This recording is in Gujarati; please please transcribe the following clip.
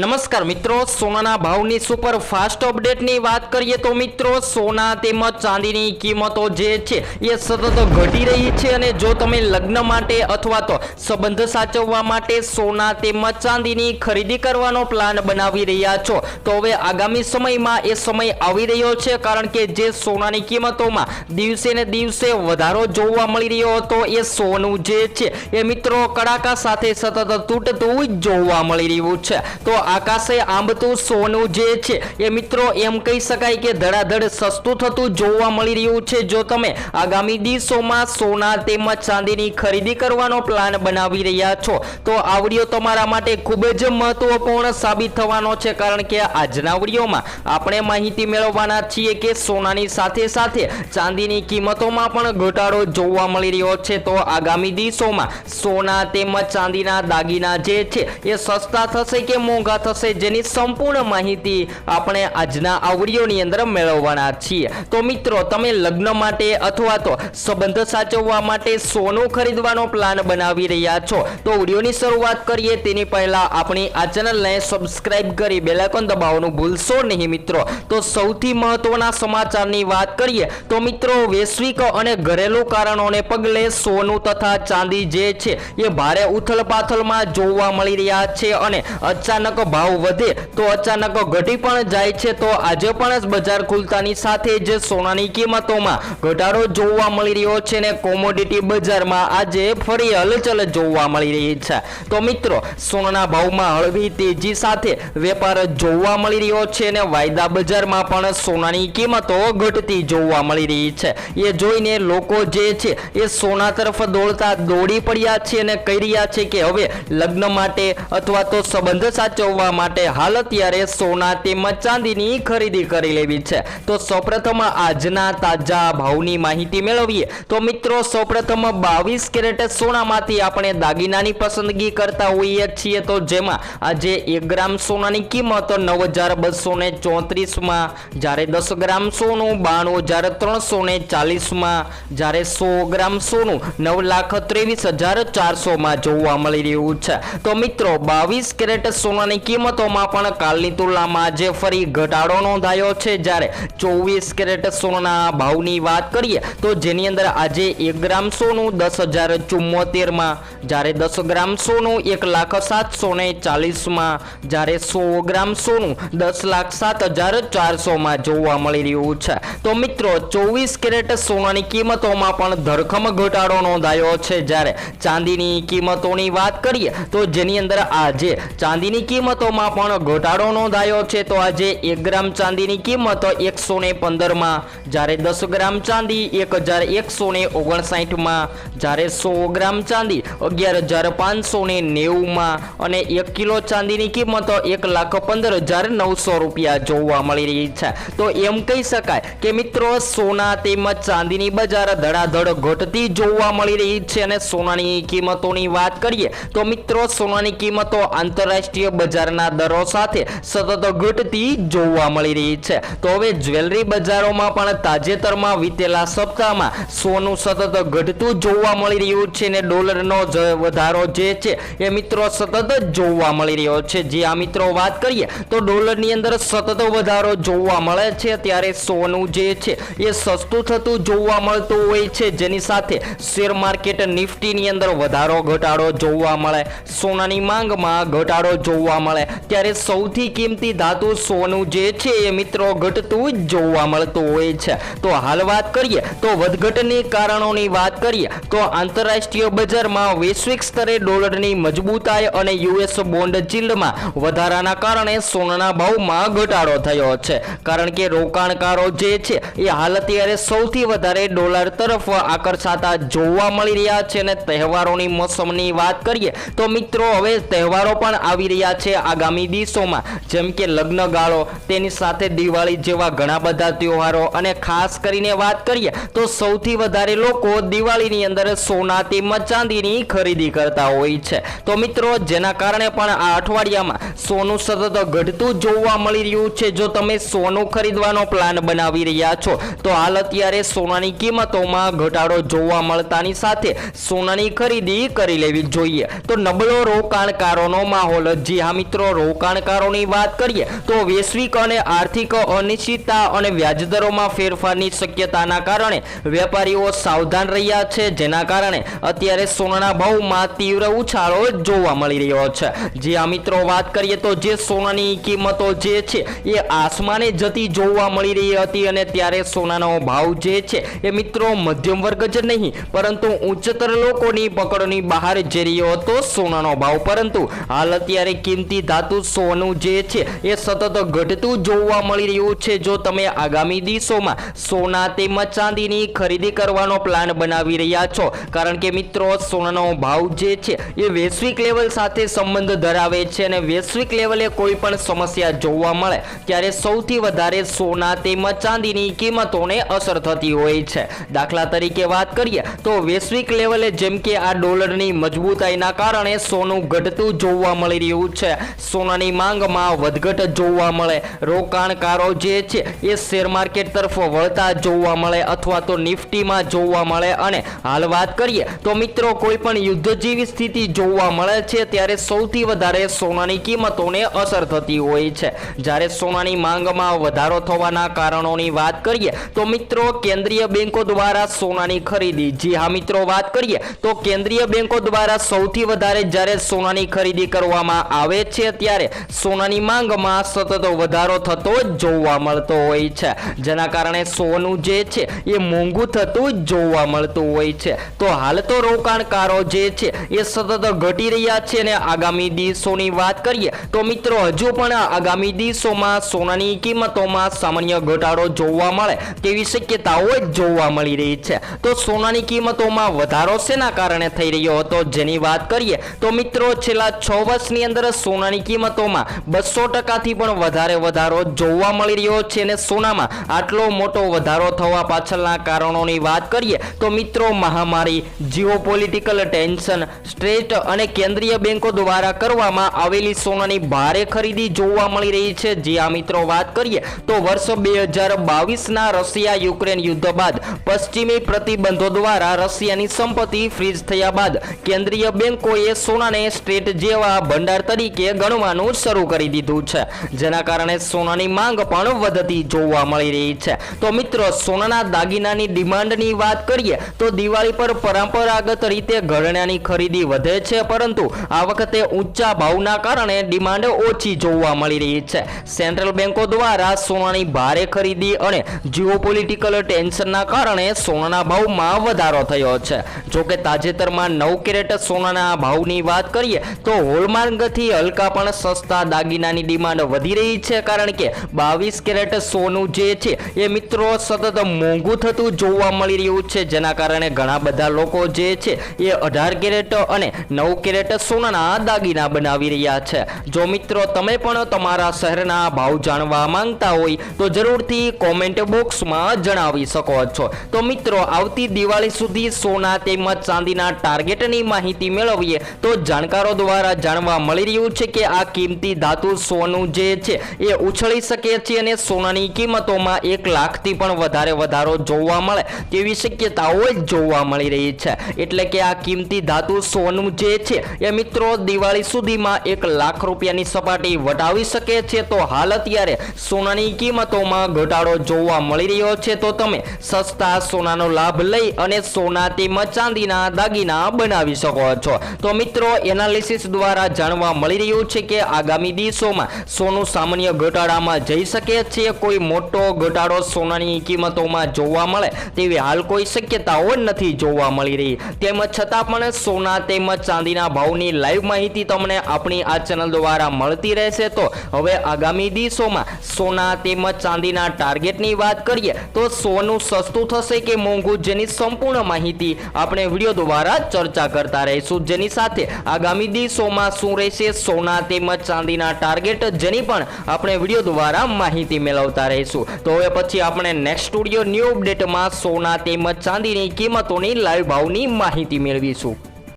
નમસ્કાર મિત્રો, સોનાના ભાવની સુપર ફાસ્ટ અપડેટની વાત કરીએ તો મિત્રો, સોના તેમજ ચાંદીની કિંમતો જે છે, એ સતત ઘટી રહી છે અને જો તમે લગ્ન માટે અથવા તો સંબંધ સાચવવા માટે સોના તેમજ ચાંદીની ખરીદી કરવાનો પ્લાન બનાવી રહ્યા છો, તો હવે આગામી સમયમાં એ સમય આવી રહ્યો છે, કારણ કે જે સોનાની કિંમતોમાં દિવસે ને દિવસે વધારો જોવા મળી રહ્યો હતો, એ સોનું જે છે, એ મિત્રો કડાકા સાથે સતત તૂટતું જોવા મળી રહ્યું છે. તો આકાશે આંબતું સોનું જે છે એ મિત્રો એમ કહી શકાય કે ધડાધડ સસ્તું થતું જોવા મળી રહ્યું છે. જો તમે આગામી દિવસોમાં સોના તેમજ ચાંદીની ખરીદી કરવાનો પ્લાન બનાવી રહ્યા છો, તો આ વીડિયો તમારા માટે ખૂબ જ મહત્વપૂર્ણ સાબિત થવાનો છે. કારણ કે આજના વિડીયોમાં આપણે માહિતી મેળવવાના છીએ કે સોનાની સાથે સાથે ચાંદીની કિંમતોમાં પણ ઘટાડો જોવા મળી રહ્યો છે. તો આગામી દિવસોમાં સોના તેમજ ચાંદીના દાગીના જે છે એ સસ્તા થશે કે મોંઘા થશે જેની સંપૂર્ણ માહિતી આપણે આજના આ વિડીયોની અંદર મેળવવાના છીએ. તો મિત્રો, તમે લગ્ન માટે અથવા તો સંબંધ સાચવવા માટે સોનું ખરીદવાનો પ્લાન બનાવી રહ્યા છો. તો વિડીયોની શરૂઆત કરીએ. તેની પહેલા આપણી આ ચેનલને સબસ્ક્રાઇબ કરી બેલાઇકોન દબાવવાનું ભૂલશો નહીં મિત્રો. તો સૌથી મહત્વના સમાચારની વાત કરીએ. તો મિત્રો, વૈશ્વિક અને ઘરેલું કારણોને પગલે સોનું તથા ચાંદી જે છે, એ ભારે ઉથલપાથલમાં જોવા મળી રહ્યા છે અને અચાનક ભાવ વધે તો અચાનક ઘટી પણ જાય છે તો આજે પણ બજાર ખુલતાની સાથે જ સોનાની કિંમતોમાં ઘટાડો જોવા મળી રહ્યો છે ને કોમોડિટી બજારમાં આજે ફરી હલચલ જોવા મળી રહી છે. તો મિત્રો, સોનાના ભાવમાં હળવી તેજી સાથે વેપાર જોવા મળી રહ્યો છે ને વાયદા બજારમાં પણ સોનાની કિંમતો ઘટતી જોવા મળી રહી છે. એ જોઈને લોકો જે છે એ સોના તરફ દોડતા દોડી પડ્યા છે અને કહી રહ્યા છે કે હવે લગ્ન માટે અથવા તો સંબંધ સાચવવા માટે હાલ અત્યારે સોના તેમજ ચાંદીની ખરીદી કરી લેવી છે. તો સૌપ્રથમ આજના તાજા ભાવની માહિતી મેળવીએ. તો મિત્રો, સૌપ્રથમ બાવીસ કેરેટ સોનામાંથી આપણે દાગીનાની પસંદગી કરતા હોઈએ છીએ. તો જેમાં આજે એક ગ્રામ સોનાની કિંમત નવ હજાર બસો ને ચોત્રીસમાં, જ્યારે દસ ગ્રામ સોનું બાણું હજાર ત્રણસો ને ચાલીસમાં, જ્યારે સો ગ્રામ સોનું નવ લાખ ત્રેવીસ હજાર ચારસોમાં જોવા મળી રહ્યું છે. તો મિત્રો, બાવીસ કેરેટ સોનાની કિંમતોમાં પણ કાલની તુલનામાં આજે ફરી ઘટાડો નોંધાયો છે. જ્યારે ચોવીસ કેરેટ સોનાના ભાવની વાત કરીએ તો જેની અંદર આજે એક ગ્રામ સોનું દસ હજાર ચુમ્મોતેરમાં, જ્યારે દસ ગ્રામ સોનું એક લાખ સાતસો ને ચાલીસમાં, જ્યારે સો ગ્રામ સોનું દસ લાખ સાત હજાર ચારસોમાં જોવા મળી રહ્યું છે. તો મિત્રો, ચોવીસ કેરેટ સોનાની કિંમતોમાં પણ ધરખમ ઘટાડો નોંધાયો છે. જ્યારે ચાંદીની કિંમતોની વાત કરીએ તો જેની અંદર આજે ચાંદીની કિંમતોમાં પણ ઘટાડો નોંધાયો છે, તો આજે એક ગ્રામ ચાંદીની કિંમત એકસો ને પંદરમાં, જ્યારે દસ ગ્રામ ચાંદી એક હજાર એકસો ને ઓગણસાઠમાં, જ્યારે સો ગ્રામ ચાંદી અગિયાર હજાર પાંચસો ને નેવુંમાં અને એક કિલો ચાંદીની કિંમત એક લાખ પંદર હજાર નવસો રૂપિયા જોવા મળી રહી છે. તો એમ કહી શકાય કે મિત્રો, સોના તેમજ ચાંદીની બજાર ધડાધડ ઘટતી જોવા મળી રહી છે અને સોનાની કિંમતોની વાત કરીએ, તો મિત્રો, સોનાની કિંમતો આંતરરાષ્ટ્રીય બજારના દરો સાથે સતત ઘટતી જોવા મળી રહી છે. તો હવે જ્વેલરી બજારોમાં પણ તાજેતરમાં વીતેલા સપ્તાહમાં સોનું સતત ઘટતું જોવા મળી રહ્યું છે ને ડોલરનો વધારો જે છે એ મિત્રો સતત જોવા મળી રહ્યો છે. જે આ મિત્રો વાત કરીએ તો ડોલરની અંદર સતત વધારો જોવા મળે છે. ત્યારે સોનું જે છે એ સસ્તું થતું જોવા મળતું હોય છે. જેની સાથે શેર માર્કેટ નિફ્ટીની અંદર વધારો ઘટાડો જોવા મળે. સોનાની માંગમાં ઘટાડો જોવા મળે ત્યારે સૌથી કિંમતી ધાતુ સોનું જે છે એ મિત્રો ઘટતું જોવા મળતું હોય છે. તો હાલ વાત કરીએ, તો વધઘટની કારણોની વાત કરીએ, તો આંતરરાષ્ટ્રીય બજારમાં વૈશ્વિક સ્તરે ડોલરની મજબૂતાઈ અને યુએસ બોન્ડ ચીલ્ડમાં વધારાના કારણે સોનાના ભાવમાં ઘટાડો થયો છે. કારણ કે રોકાણકારો જે છે એ હાલ અત્યારે સૌથી વધારે ડોલર તરફ આકર્ષાતા જોવા મળી રહ્યા છે. અને તહેવારોની મોસમની વાત કરીએ, તો મિત્રો હવે તહેવારો પણ આવી રહ્યા છે. આગામી દિવસોમાં, જેમ કે લગ્ન ગાળો તેની સાથે દિવાળી જેવા ઘણા બધા તહેવારો અને ખાસ કરીને વાત કરીએ, તો સૌથી વધારે લોકો દિવાળીની અંદર સોના તેમજ ચાંદીની ખરીદી કરતા હોય છે. તો મિત્રો, જેના કારણે પણ આ અઠવાડિયામાં સોનું સતત ઘટતું જોવા મળી રહ્યું છે. જો તમે સોનું ખરીદવાનો પ્લાન બનાવી રહ્યા છો, તો હાલ અત્યારે સોનાની કિંમતોમાં ઘટાડો જોવા મળતાની સાથે સોનાની ખરીદી કરી લેવી જોઈએ. તો નબળો રોકાણકારોનો માહોલ, જી હા મિત્રો રોકાણકારોની વાત કરીએ, તો વૈશ્વિક અને આર્થિક અનિશ્ચિતતા અને વ્યાજદરોમાં ફેરફારની શક્યતાના કારણે વેપારીઓ સાવધાન રહ્યા છે, જેના કારણે અત્યારે સોનાના ભાવમાં તીવ્ર ઉછાળો જોવા મળી રહ્યો છે. જે આ મિત્રો વાત કરીએ, તો જે સોનાની કિંમતો જે છે, એ આસમાને જતી જોવા મળી રહી હતી અને ત્યારે સોનાનો ભાવ જે છે, એ મિત્રો મધ્યમ વર્ગ જ નહીં, પરંતુ ઉચ્ચતર લોકોની પકડની બહાર જઈ રહ્યો હતો સોનાનો ભાવ. પરંતુ હાલ અત્યારે કિંમતી ધાતુ સોનું જે છે, એ સતત ઘટતું જોવા મળી રહ્યું છે. જો તમે આગામી દિવસોમાં સોના તેમજ ચાંદીની ખરીદી કરવાનો પ્લાન બનાવી રહ્યા છો, કારણ કે મિત્રો, સોનાનો ભાવ જે છે, એ વૈશ્વિક લેવલ સાથે સંબંધ ધરાવે છે અને વૈશ્વિક લેવલે કોઈ પણ સમસ્યા જોવા મળે, ત્યારે સૌથી વધારે સોના તેમજ ચાંદીની કિંમતોને અસર થતી હોય છે. દાખલા તરીકે વાત કરીએ, તો વૈશ્વિક લેવલે જેમ કે આ ડોલરની મજબૂતાઈના કારણે સોનું ઘટતું જોવા મળી રહ્યું છે. સોનાની માંગમાં વધઘટ જોવા મળે. રોકાણકારો જે છે, એ શેર માર્કેટ તરફ વળતા જોવા મળે અથવા તો નિફ્ટીમાં જોવા મળે. અને હાલ વાત કરીએ તો મિત્રો કોઈ પણ યુદ્ધ જેવી સ્થિતિ જોવા મળે છે, ત્યારે સૌથી વધારે સોનાની કિંમતોને અસર થતી હોય છે. જ્યારે સોનાની માંગમાં વધારો થવાના કારણોની વાત કરીએ તો મિત્રો, કેન્દ્રીય બેંકો દ્વારા સોનાની ખરીદી. જી હા મિત્રો, વાત કરીએ તો કેન્દ્રીય બેંકો દ્વારા સૌથી વધારે જ્યારે સોનાની ખરીદી કરવામાં આવે છે ત્યારે સોનાની માંગમાં સતત વધારો થતો જોવા મળતો હોય છે. જેના કારણે સોનું જે છે એ મોંઘું થતું જોવા મળતું હોય છે. તો હાલ તો રોકાણકારો જે છે એ સતત ઘટી રહ્યા છે અને આગામી દિવસોની વાત કરીએ તો મિત્રો હજુ પણ આગામી દિવસોમાં સોનાની કિંમતોમાં સામાન્ય ઘટાડો જોવા મળે તેવી શક્યતાઓ જોવા મળી રહી છે. તો સોનાની કિંમતોમાં વધારો શેના કારણે થઈ રહ્યો હતો જેની વાત કરીએ તો મિત્રો છેલ્લા છ વર્ષની અંદર સોનાની કિંમતોમાં બસો ટકાથી પણ વધારે વધારો જોવા મળી રહ્યો છે અને સોનામાં આટલો મોટો વધારો થવા પાછળના કારણોની વાત કરીએ તો મિત્રો, મહામારી, જીઓપોલિટિકલ ટેન્શન સ્ટ્રેટ અને કેન્દ્રીય બેંકો દ્વારા કરવામાં આવેલી સોનાની ભારે ખરીદી જોવા મળી રહી છે. જે આ મિત્રો વાત કરીએ તો વર્ષ બે હજાર બાવીસના રશિયા યુક્રેન યુદ્ધ બાદ પશ્ચિમી પ્રતિબંધો દ્વારા રશિયાની સંપત્તિ ફ્રીઝ થયા બાદ કેન્દ્રીય બેંકોએ સોનાને સ્ટ્રેટ જેવા ભંડાર તરીકે ગણવાનું શરૂ કરી દીધું છે. જેના કારણે સોનાની માંગ પણ વધતી જોવા મળી રહી છે. તો મિત્રો, સોનાના દાગીનાની ડિમાન્ડની વાત કરીએ, તો દિવાળી પર પરંપરાગત રીતે ઘરેણાની ખરીદી વધે છે, પરંતુ આ વખતે ઊંચા ભાવના કારણે ડિમાન્ડ ઓછી જોવા મળી રહી છે. સેન્ટ્રલ બેંકો દ્વારા સોનાની ભારે ખરીદી અને જીઓપોલિટિકલ ટેન્શનના કારણે સોનાના ભાવમાં વધારો થયો છે. જોકે તાજેતરમાં નવ કેરેટ સોનાના ભાવની વાત કરીએ, તો હોલમાર્ગથી હલકા પણ સસ્તા દાગીનાની ડિમાન્ડ વધી રહી છે કારણ કે બાવીસ કેરેટ સોનું જે છે એ મિત્રો સતત મોંઘું થતું જોવા મળી રહ્યું છે. જેના કારણે ઘણા બધા લોકો જે છે એ અઢાર કેરેટ અને નવ કેરેટ સોનાના દાગીના બનાવી રહ્યા છે. જો મિત્રો તમે પણ તમારા શહેરના ભાવ જાણવા માંગતા હોય તો જરૂરથી કોમેન્ટ બોક્સમાં જણાવી શકો છો. તો મિત્રો, આવતી દિવાળી સુધી સોના તેમજ ચાંદીના ટાર્ગેટની માહિતી મેળવીએ તો જાણકારો દ્વારા જાણવા મળી રહ્યું છે કે આ કિંમતી ધાતુ સોનું જે છે એ ઉછળી શકે છે અને સોનાની કિંમતોમાં એક લાખથી પણ વધારે વધારો જોવા મળે તેવી શક્યતાઓ જોવા મળી રહી છે. એટલે કે આ કિંમતી ધાતુ સોનું જે છે એ મિત્રો દિવાળી સુધીમાં એક લાખ રૂપિયાની સપાટી વટાવી શકે છે તો હાલ અત્યારે સોનાની કિંમતોમાં ઘટાડો જોવા મળી રહ્યો છે તો તમે સસ્તા સોનાનો લાભ લઈ અને સોના તેમજ ચાંદીના દાગીના બનાવી શકો છો. તો મિત્રો એનાલિસિસ દ્વારા જાણવા મળી રહ્યું છે કે આગામી દિવસોમાં સોનું સામાન્ય ઘટાડામાં જઈ શકે છે. કોઈ મોટો ઘટાડો સોનાની કિંમતોમાં જોવા મળે તેવી હાલ કોઈ શક્યતાઓ નથી જોવા મળી રહી. તેમજ છતાં પણ સોના તેમજ ચાંદીના ભાવની લાઈવ માહિતી તમને આપણી આ ચેનલ દ્વારા મળતી રહેશે. તો હવે આગામી દિવસોમાં સોના તેમજ ચાંદીના ટાર્ગેટની વાત કરીએ તો સોનું સસ્તું થશે કે મોંઘું જેની સંપૂર્ણ માહિતી આપણે વીડિયો દ્વારા ચર્ચા કરતા રહીશું. જેની સાથે આગામી દિવસોમાં શું રહેશે? સોના તેમજ ચાંદીના ટાર્ગેટ જેની પણ આપણે વીડિયો દ્વારા માહિતી મેળવતા રહીશું. તો હવે પછી આપણે નેક્સ્ટ સ્ટુડિયો ન્યૂ અપડેટમાં સોના તેમજ ચાંદીની કિંમતોની લાઈવ ભાવની માહિતી મેળવીશું.